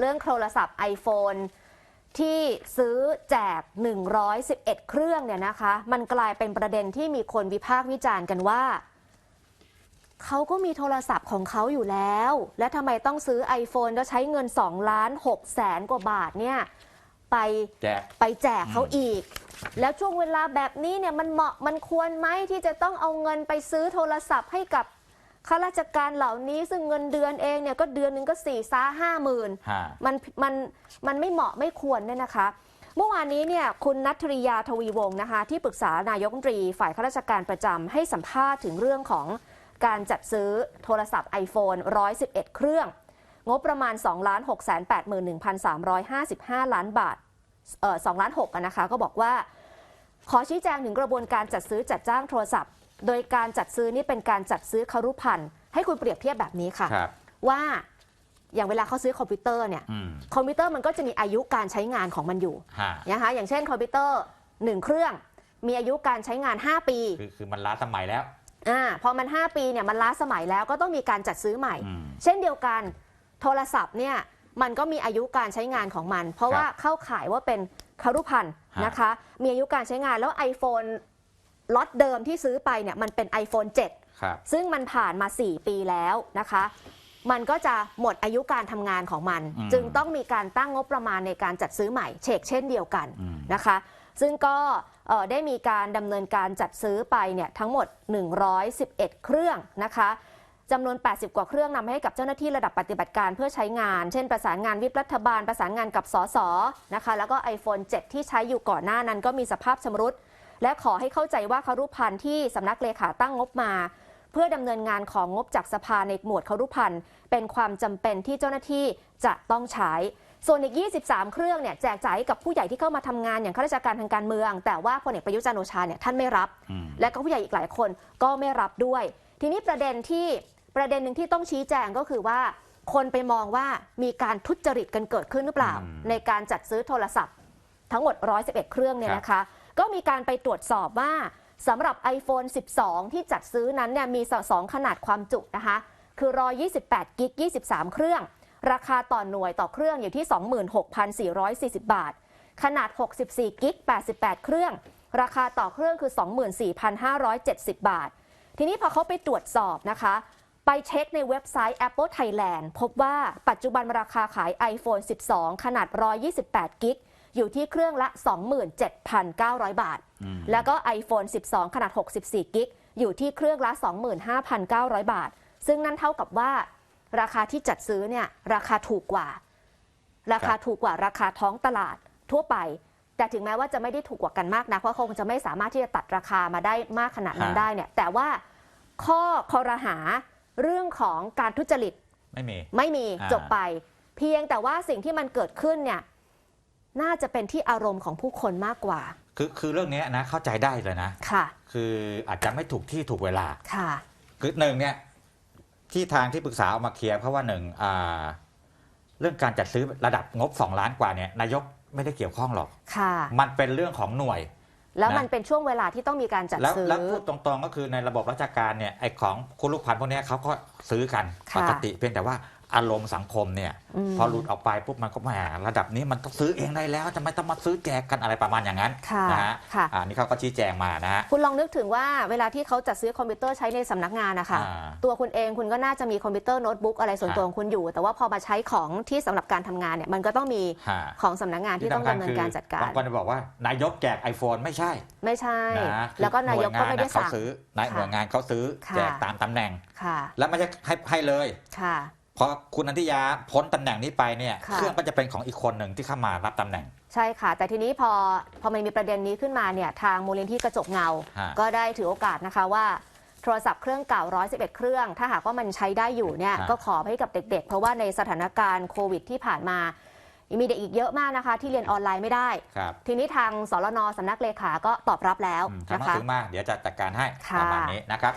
เรื่องโทรศัพท์ iPhone ที่ซื้อแจก 111 เครื่องเนี่ยนะคะ มันกลายเป็นประเด็นที่มีคนวิพากษ์วิจารณ์กันว่า เขาก็มีโทรศัพท์ของเขาอยู่แล้ว และทำไมต้องซื้อ iPhone แล้วใช้เงิน 2 ล้าน6แสนกว่าบาทเนี่ย ไปแจกไปแจกเขาอีก แล้วช่วงเวลาแบบนี้เนี่ยมันเหมาะมันควรไหมที่จะต้องเอาเงินไปซื้อโทรศัพท์ให้กับ ข้าราชการเหล่านี้ซึ่งเงินเดือนเองเนี่ยก็เดือนหนึ่งก็สี่ซ่าห้าหมื่นฮะ มันมันมันไม่เหมาะไม่ควรเนี่ยนะคะ เมื่อวานนี้เนี่ยคุณนัทริยาทวีวงศ์นะคะ ที่ปรึกษานายกรัฐมนตรีฝ่ายข้าราชการประจำให้สัมภาษณ์ถึงเรื่องของการจัดซื้อโทรศัพท์ iPhone 111 เครื่อง งบประมาณ 2 6 8 1 3 5 5 ล้านบาทเอ่อ2ล้าน6อะนะคะ ก็บอกว่า ขอชี้แจงถึงกระบวนการจัดซื้อจัดจ้างโทรศัพท์ โดยการจัดซื้อนี่เป็นการจัดซื้อคารุพันธ์ให้คุณเปรียบเทียบแบบนี้ค่ะ ครับ ว่าอย่างเวลาเขาซื้อคอมพิวเตอร์เนี่ยอืมคอมพิวเตอร์มันก็จะมีอายุการใช้งานของมันอยู่ฮะนะคะอย่างเช่นคอมพิวเตอร์1เครื่อง มีอายุการใช้งาน 5 ปีคือคือมันล้าสมัยแล้ว อ่าพอมัน 5 ปีเนี่ยมันล้าสมัยแล้วก็ต้องมีการจัดซื้อใหม่ อืม เช่นเดียวกันโทรศัพท์เนี่ยมันก็มีอายุการใช้งานของมัน เพราะว่าเข้าข่ายว่าเป็นคารุพันธ์ฮะ นะคะ มีอายุการใช้งานแล้ว iPhone ล็อตเดิมที่ซื้อไปเนี่ยมันเป็น iPhone 7ครับซึ่งมันผ่านมา 4 ปีแล้วนะคะ มันก็จะหมดอายุการทำงานของมันอืมจึงต้องมีการตั้งงบประมาณในการจัดซื้อใหม่เชกเช่นเดียวกันอืมนะคะ ซึ่งก็เอ่อได้มีการดำเนินการจัดซื้อไปเนี่ยทั้งหมด 111 เครื่องนะคะจำนวน 80 กว่าเครื่องนำให้กับเจ้าหน้าที่ระดับปฏิบัติการเพื่อใช้งาน เช่น ประสานงานวิปรัฐบาล ประสานงานกับสสนะคะ แล้วก็ iPhone 7 ที่ใช้อยู่ก่อนหน้านั้นก็มีสภาพชำรุด และขอให้เข้าใจว่าคารุพันธ์ที่สำนักเลขาตั้งงบมา เพื่อดำเนินงานของงบจากสภาในหมวดคารุพันธ์เป็นความจำเป็นที่เจ้าหน้าที่จะต้องใช้ส่วนอีก 23 เครื่องเนี่ยแจกจ่ายให้กับผู้ใหญ่ที่เข้ามาทำงานอย่างข้าราชการทางการเมือง แต่ว่าพลเอกประยุทธ์จันทร์โอชาเนี่ยท่านไม่รับอืมและก็ผู้ใหญ่อีกหลายคนก็ไม่รับด้วย ทีนี้ประเด็นที่ประเด็นหนึ่งที่ต้องชี้แจงก็คือว่า คนไปมองว่ามีการทุจริตกันเกิดขึ้นหรือเปล่าอืมในการจัดซื้อโทรศัพท์ ทั้งหมด 111 เครื่องเนี่ยครับนะคะ ก็มีการไปตรวจสอบว่าสำหรับ iPhone 12 ที่จัดซื้อนั้นเนี่ยมีสองขนาดความจุนะคะ คือ 128กิก23 เครื่อง ราคาต่อหน่วยต่อเครื่องอยู่ที่ 26,440 บาท ขนาด 64กิก88 เครื่อง ราคาต่อเครื่องคือ 24,570 บาท ทีนี้พอเขาไปตรวจสอบนะคะ ไปเช็คในเว็บไซต์ Apple Thailand พบว่าปัจจุบันราคาขาย iPhone 12 ขนาด 128กิก อยู่ที่เครื่องละ 27,900 บาทอืมแล้วก็ iPhone 12 ขนาด 64 กิก อยู่ที่เครื่องละ 25,900 บาท ซึ่งนั่นเท่ากับว่า ราคาที่จัดซื้อเนี่ยราคาถูกกว่า ราคาถูกกว่าราคาท้องตลาดทั่วไป แต่ถึงแม้ว่าจะไม่ได้ถูกกว่ากันมากนะเพราะคงจะไม่สามารถที่จะตัดราคามาได้มากขนาดนั้นฮะได้เนี่ย แต่ว่าข้อคอรหาเรื่องของการทุจริตไม่มีไม่มีอ่าจบไป เพียงแต่ว่าสิ่งที่มันเกิดขึ้นเนี่ย น่าจะเป็นที่อารมณ์ของผู้คนมากกว่า คือคือเรื่องเนี้ยนะเข้าใจได้เลยนะ ค่ะ คืออาจจะไม่ถูกที่ถูกเวลา ค่ะ คือหนึ่งเนี่ยที่ทางที่ปรึกษาเอามาเคลียร์เพราะว่าหนึ่งอ่าเรื่องการจัดซื้อระดับงบ 2 ล้านกว่าเนี่ยนายกไม่ได้เกี่ยวข้องหรอก ค่ะ มันเป็นเรื่องของหน่วย แล้วนะมันเป็นช่วงเวลาที่ต้องมีการจัดแล้วซื้อ แล้วพูดตรงๆก็คือในระบบราชการเนี่ยไอ้ของคุณลูกพันธุ์พวกเนี้ยเขาก็ซื้อกันค่ะปกติเพียงแต่ว่า อารมณ์สังคมเนี่ยมพอหลุดออกไปปุ๊บมันก็แหมระดับนี้มันต้องซื้อเองได้แล้วจะไม่ต้องมาซื้อแจกกันอะไรประมาณอย่างนั้นค่ะนะฮะค่ะอ่านี่เขาก็ชี้แจงมานะฮะคุณลองนึกถึงว่าเวลาที่เขาจัดซื้อคอมพิวเตอร์ใช้ในสำนักงานนะคะอ่าตัวคุณเองคุณก็น่าจะมีคอมพิวเตอร์โน้ตบุ๊กอะไรส่วนตัวของคุณอยู่ แต่ว่าพอมาใช้ของที่สำหรับการทำงานเนี่ยมันก็ต้องมีฮะของสำนักงานที่ต้องดำเนินการจัดการบางคนจะบอกว่านายกแจก iPhone ไม่ใช่ ไม่ใช่นะแล้วก็นายกก็ไม่ได้หน่วงสั่งเขาซื้อนายค่ะหน่วยงานเขาซื้อค่ะแจกตามตำแหน่งค่ะแล้วไม่ใช่ให้ให้เลยค่ะ พอคุณนันทิยาพ้นตำแหน่งนี้ไปเนี่ยค่ะ เครื่องก็จะเป็นของอีกคนหนึ่งที่เข้ามารับตำแหน่ง ใช่ค่ะ แต่ทีนี้พอพอมันมีประเด็นนี้ขึ้นมาเนี่ยทางมูลนิธิกระจกเงา ฮะ ก็ได้ถือโอกาสนะคะว่าโทรศัพท์เครื่องเก่า 111 เครื่อง ถ้าหากว่ามันใช้ได้อยู่เนี่ยฮะก็ขอให้กับเด็ก ๆ เพราะว่าในสถานการณ์โควิดที่ผ่านมา มีเด็กอีกเยอะมากนะคะ ที่เรียนออนไลน์ไม่ได้ ครับทีนี้ทางสรนสำนักเลขาก็ตอบรับแล้วอืมนะทำหนังคะ สือมาเดี๋ยวจะจัดการให้ค่ะ ประมาณนี้นะครับ